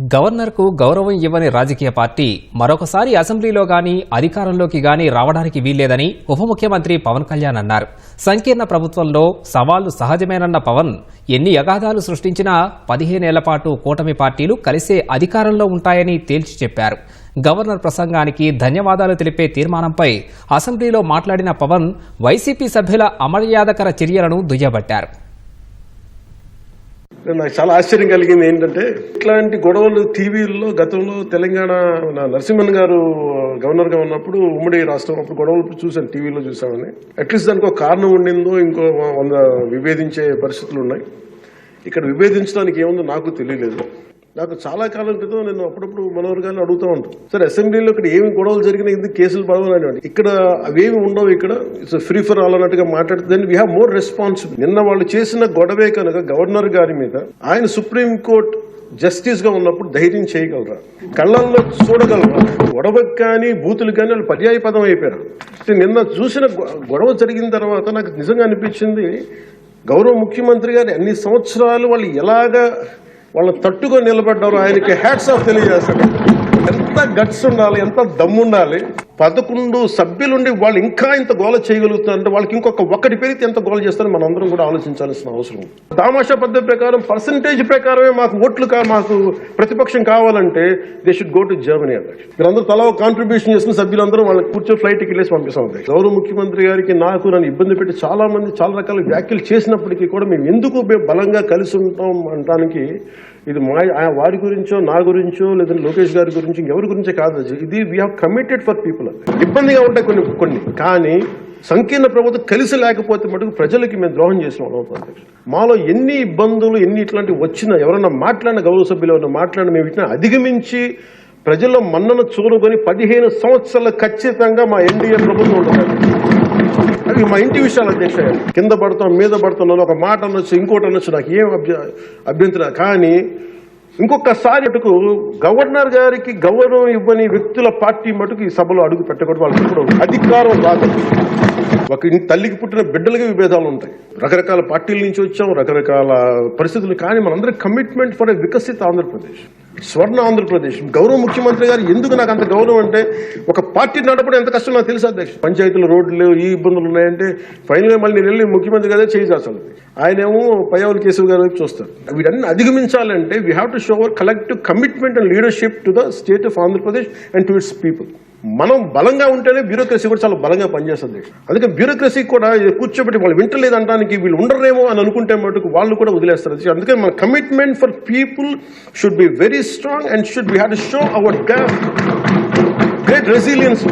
గవర్నర్కు గౌరవం ఇవ్వని రాజకీయ పార్టీ మరొకసారి అసెంబ్లీలో గాని అధికారంలోకి గాని రావడానికి వీల్లేదని ఉప ముఖ్యమంత్రి పవన్ కళ్యాణ్ అన్నారు. సంకీర్ణ ప్రభుత్వంలో సవాళ్ళు సహజమేనన్న పవన్ ఎన్ని అగాధాలు సృష్టించినా పదిహేనేళ్ళ పాటు కూటమి పార్టీలు కలిసే అధికారంలో ఉంటాయని తేల్చి చెప్పారు. గవర్నర్ ప్రసంగానికి ధన్యవాదాలు తెలిపే తీర్మానంపై అసెంబ్లీలో మాట్లాడిన పవన్ వైసీపీ సభ్యుల అమర్యాదకర చర్యలను దుయ్యబట్టారు. నాకు చాలా ఆశ్చర్యం కలిగింది ఏంటంటే ఇట్లాంటి గొడవలు టీవీల్లో గతంలో తెలంగాణ నా నరసింహన్ గారు గవర్నర్గా ఉన్నప్పుడు ఉమ్మడి రాష్ట్రం అప్పుడు గొడవలు చూశాను టీవీలో చూసామని అట్లీస్ట్ దానికి ఒక కారణం ఉండిందో ఇంకో వంద విభేదించే పరిస్థితులు ఉన్నాయి. ఇక్కడ విభేదించడానికి ఏముందో నాకు తెలియలేదు. నాకు చాలా కాలం క్రితం నేను అప్పుడప్పుడు మనోహర్ గారిని అడుగుతూ ఉంటాను సరే అసెంబ్లీలో ఇక్కడ ఏమి గొడవలు జరిగినా ఎందుకు కేసులు పడవని ఇక్కడ అవేమి ఉండవు ఇక్కడ. ఇట్స్ ఫ్రీ ఫర్ ఆల్ అన్నట్టుగా మాట్లాడితే then we have more responsible నిన్న వాళ్ళు చేసిన గొడవే కనుక గవర్నర్ గారి మీద ఆయన సుప్రీం కోర్ట్ జస్టిస్గా ఉన్నప్పుడు ధైర్యం చేయగలరా? కళ్ళల్లో చూడగలరా? గొడవకు కానీ బూతులు కానీ వాళ్ళు పర్యాయ పదం అయిపోయారు. నిన్న చూసిన గొడవ జరిగిన తర్వాత నాకు నిజంగా అనిపించింది గౌరవ ముఖ్యమంత్రి గారు అన్ని సంవత్సరాలు వాళ్ళు ఎలాగా వాళ్ళు తట్టుకొని నిలబడ్డారు. ఆయనకి హ్యాట్స్ ఆఫ్ తెలియజేస్తాడు ఎంత గట్స్ ఉండాలి ఎంత దమ్ముండాలి. పదకొండు సభ్యులుండి వాళ్ళు ఇంకా ఇంత గోల చేయగలుగుతారంటే వాళ్ళకి ఇంకొక ఒక్కటి పెరిగితే ఎంత గోల చేస్తారని మనం అందరం కూడా ఆలోచించాల్సిన అవసరం తామాషా పద్ధతి ప్రకారం పర్సంటేజ్ ప్రకారమే మాకు ఓట్లు కా మాకు ప్రతిపక్షం కావాలంటే they should go to Germany అధ్యక్ష. మీరందరూ తలా కాంట్రిబ్యూషన్ చేసిన సభ్యులందరూ వాళ్ళకి కూర్చొని ఫ్లైట్ వెళ్ళేసి పంపిస్తాం గౌరవ ముఖ్యమంత్రి గారికి నాకు నన్ను ఇబ్బంది పెట్టి చాలా మంది చాలా రకాల వ్యాఖ్యలు చేసినప్పటికీ కూడా మేము ఎందుకు మేము బలంగా కలిసి ఉంటాం అనడానికి ఇది మా ఆ వారి గురించో నా గురించో లేదంటే లోకేష్ గారి గురించి ఎవరి గురించే కాదు. ఇది we have committed for people ఇబ్బందిగా ఉంటాయి కొన్ని కొన్ని. కానీ సంకీర్ణ ప్రభుత్వం కలిసి లేకపోతే మటుకు ప్రజలకి మేము ద్రోహం చేసిన వాళ్ళం మాలో ఎన్ని ఇబ్బందులు ఎన్ని ఇట్లాంటివి వచ్చినా ఎవరన్నా మాట్లాడిన గౌరవ సభ్యులు ఎవరన్నా మాట్లాడిన మేము ఇట్లా అధిగమించి ప్రజల్లో మన్నను చూరుకొని పదిహేను సంవత్సరాలు ఖచ్చితంగా మా ఎన్డీఏ ప్రభుత్వం ఉంటుంది అవి మా ఇంటి విషయాలు అధ్యక్ష కింద పడతాం మీద పడుతున్నాను ఒక మాట అనొచ్చు ఇంకోటి అనొచ్చు నాకు ఏం అభ్య అభ్యంతరం కానీ ఇంకొకసారి అటుకు గవర్నర్ గారికి గౌరవం ఇవ్వని వ్యక్తుల పార్టీ మటుకు ఈ సభలో అడుగు పెట్టకూడదు వాళ్ళకి ఇప్పుడు అధికారం రాదు. ఒక తల్లికి పుట్టిన బిడ్డలకి విభేదాలు ఉంటాయి. రకరకాల పార్టీల నుంచి వచ్చాం రకరకాల పరిస్థితులు కానీ మనందరి కమిట్మెంట్ ఫర్ ఎ వికసిత ఆంధ్రప్రదేశ్. స్వర్ణ ఆంధ్రప్రదేశ్. గౌరవ ముఖ్యమంత్రి గారు ఎందుకు నాకు అంత గౌరవం అంటే ఒక పార్టీ నడపడం ఎంత కష్టం నాకు తెలుసు అధ్యక్ష. పంచాయతీలు రోడ్లు లేవు ఈ ఇబ్బందులు ఉన్నాయంటే ఫైనల్గా మళ్ళీ నేను వెళ్ళి ముఖ్యమంత్రి గారే చేయి అసలు ఆయనేమో పయ్యావుల కేశవ్ గారు వైపు చూస్తారు. వీటన్ని అధిగమించాలంటే we have to show our collective commitment and leadership to the state of Andhra Pradesh and to its people మనం బలంగా ఉంటేనే బ్యూరోక్రసీ కూడా చాలా బలంగా పనిచేస్తుంది. అందుకే బ్యూరోక్రసీ కూడా కూర్చోబెట్టి వాళ్ళు వింటలేదు అనడానికి వీళ్ళు ఉండరేమో అని అనుకుంటే మటుకు వాళ్ళు కూడా వదిలేస్తారు. అందుకే మన commitment for people should be very strong and should be had show our great resilience